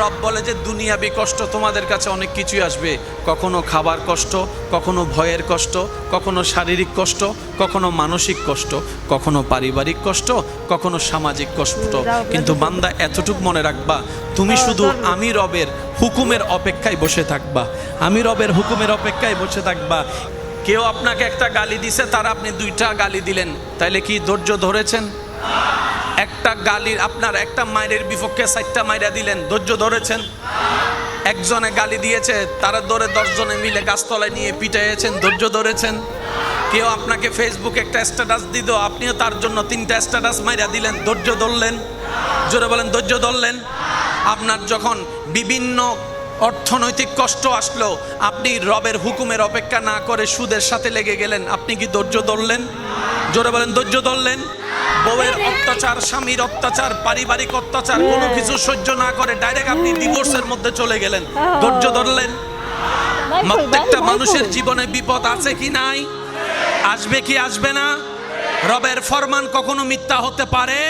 রব বলে যে দুনিয়াবি কষ্ট তোমাদের কাছে অনেক কিছুই আসবে। কখনো খাবার কষ্ট কখনো ভয়ের কষ্ট কখনো শারীরিক কষ্ট কখনো মানসিক কষ্ট কখনো পারিবারিক কষ্ট কখনো সামাজিক কষ্ট। কিন্তু বান্দা এতটুক মনে রাখবা তুমি শুধু আমি রবের হুকুমের অপেক্ষায় বসে থাকবা। আমি রবের হুকুমের অপেক্ষায় বসে থাকবা। কেউ আপনাকে একটা গালি দিছে তার আপনি দুইটা গালি দিলেন। তাইলে কি ধৈর্য ধরেছেন? একটা গালির, আপনার একটা মায়ের বিপক্ষে চারটা মাইরা দিলেন। ধৈর্য ধরেছেন? একজনে গালি দিয়েছে, তারা ধরে দশজনে মিলে গাছতলায় নিয়ে পিটাইয়েছেন, ধৈর্য ধরেছেন? কেউ আপনাকে ফেসবুকে একটা স্ট্যাটাস দিত আপনিও তার জন্য তিনটা স্ট্যাটাস মাইরা দিলেন, ধৈর্য ধরলেন? জোরে বলেন, ধৈর্য ধরলেন? আপনার যখন বিভিন্ন অর্থনৈতিক কষ্ট আসলো, আপনি রবের হুকুমের অপেক্ষা না করে সুদের সাথে লেগে গেলেন, আপনি কি ধৈর্য ধরলেন? জোরে বলেন, ধৈর্য ধরলেন? বউয়ের অত্যাচার স্বামীর অত্যাচার পারিবারিক অত্যাচার কোনো কিছু সহ্য না করে ডাইরেক্ট আপনি ডিভোর্সের মধ্যে চলে গেলেন। ধৈর্য ধরলেন। প্রত্যেকটা মানুষের জীবনে বিপদ আছে কি নাই? আসবে কি আসবে না? রবের ফরমান কখনো মিথ্যা হতে পারে?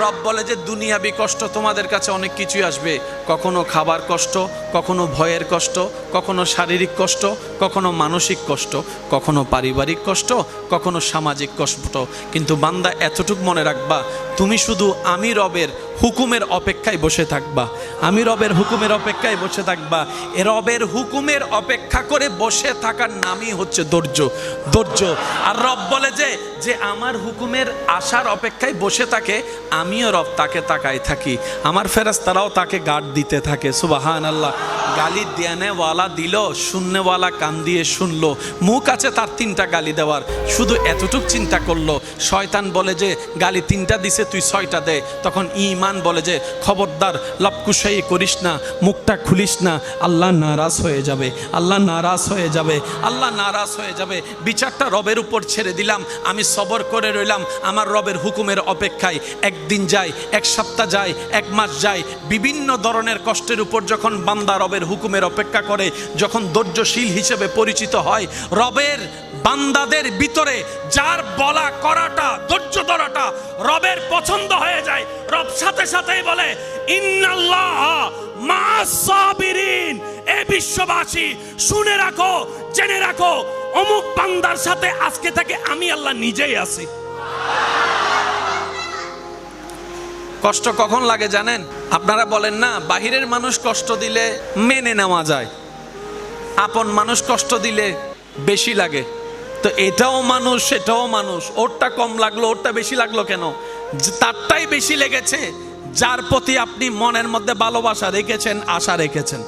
রব বলে যে, দুনিয়াবি কষ্ট তোমাদের কাছে অনেক কিছুই আসবে। কখনো খাবার কষ্ট, কখনো ভয়ের কষ্ট, কখনো শারীরিক কষ্ট, কখনো মানসিক কষ্ট, কখনো পারিবারিক কষ্ট, কখনো সামাজিক কষ্ট। কিন্তু বান্দা, এতটুক মনে রাখবা, তুমি শুধু আমি রবের হুকুমের অপেক্ষায় বসে থাকবা। আমি রবের হুকুমের অপেক্ষায় বসে থাকবা। এ রবের হুকুমের অপেক্ষা করে বসে থাকার নামই হচ্ছে ধৈর্য। ধৈর্য। আর রব বলে যে যে আমার হুকুমের আশার অপেক্ষায় বসে থাকে, আমিও রব তাকে তাকায় থাকি। আমার ফেরাস্তারাও তাকে গার্ড দিতে থাকে। সুবাহান আল্লাহ গালি দেনেওয়ালা দিল শূন্যওয়ালা কান দিয়ে শুনলো। মুখ আছে তার তিনটা গালি দেওয়ার, শুধু এতটুক চিন্তা করল। শয়তান বলে যে, গালি তিনটা দিছে, তুই ছয়টা দে। তখন ইমান বলে যে, খবরদার লপকুশাই করিস না, মুখটা খুলিস না, আল্লাহ নারাজ হয়ে যাবে, আল্লাহ নারাজ হয়ে যাবে, আল্লাহ নারাজ হয়ে যাবে। বিচারটা রবের উপর ছেড়ে দিলাম, আমি সবর করে রইলাম, আমার রবের হুকুমের অপেক্ষায়। একদিন যায়, এক সপ্তাহ যায়, এক মাস যায়, বিভিন্ন ধরনের কষ্টের উপর যখন বান্দা রবের হুকুমের অপেক্ষা করে যখন ধৈর্যশীল হিসেবে পরিচিত হয়, রবের বান্দাদের ভিতরে যার বলা করাটা, ধৈর্য ধরাটা রবের পছন্দ হয়ে যায়। রব সাথে সাথেই বলে, ইন্নাল্লাহ মা এ বিশ্ববাসী, শুনে রাখো, জেনে রাখো, অমুক বান্দার সাথে আজকে থেকে আমি আল্লাহ নিজেই আছি। কষ্ট কখন লাগে জানেন? আপনারা বলেন, না, বাহিরের মানুষ কষ্ট দিলে মেনে নেওয়া যায়। আপন মানুষ কষ্ট দিলে বেশি লাগে। তো এটাও মানুষ, সেটাও মানুষ। ওরটা কম লাগল, ওরটা বেশি লাগল কেন? তারটাই বেশি লেগেছে, যার প্রতি আপনি মনের মধ্যে ভালোবাসা রেখেছেন, আশা রেখেছেন।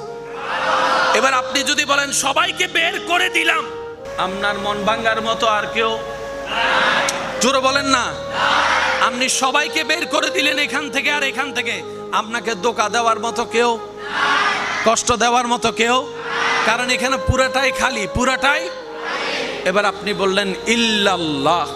এবার আপনি যদি বলেন, সবাইকে বের করে দিলাম। আপনার মন ভাঙ্গার মতো আর কেউ? জোরে বলেন না। আপনি সবাইকে বের করে দিলেন এখান থেকে আর এখান থেকে। আপনাকে দোকা দেওয়ার মতো কেউ, কষ্ট দেওয়ার মতো কেউ, কারণ এখানে পুরাটাই খালি, পুরাটাই। এবার আপনি বললেন, ইল্লাল্লাহ।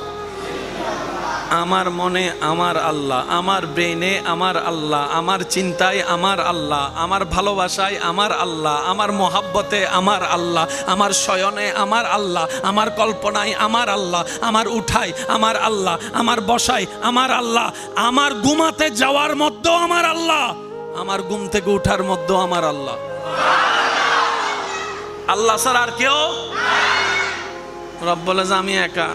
আমার মনে আমার আল্লাহ আমার ব্রেনে আমার আল্লাহ আমার চিন্তায় আমার আল্লাহ আমার ভালোবাসায় আমার আল্লাহ আমার মোহাব্বতে আমার আল্লাহ আমার শয়নে আমার আল্লাহ আমার কল্পনায় আমার আল্লাহ আমার উঠাই আমার আল্লাহ আমার বসাই আমার আল্লাহ আমার ঘুমাতে যাওয়ার মধ্যেও আমার আল্লাহ আমার ঘুম থেকে উঠার মধ্যেও আমার আল্লাহ আল্লাহ স্যার আর কেউ রব বলে যে আমি একা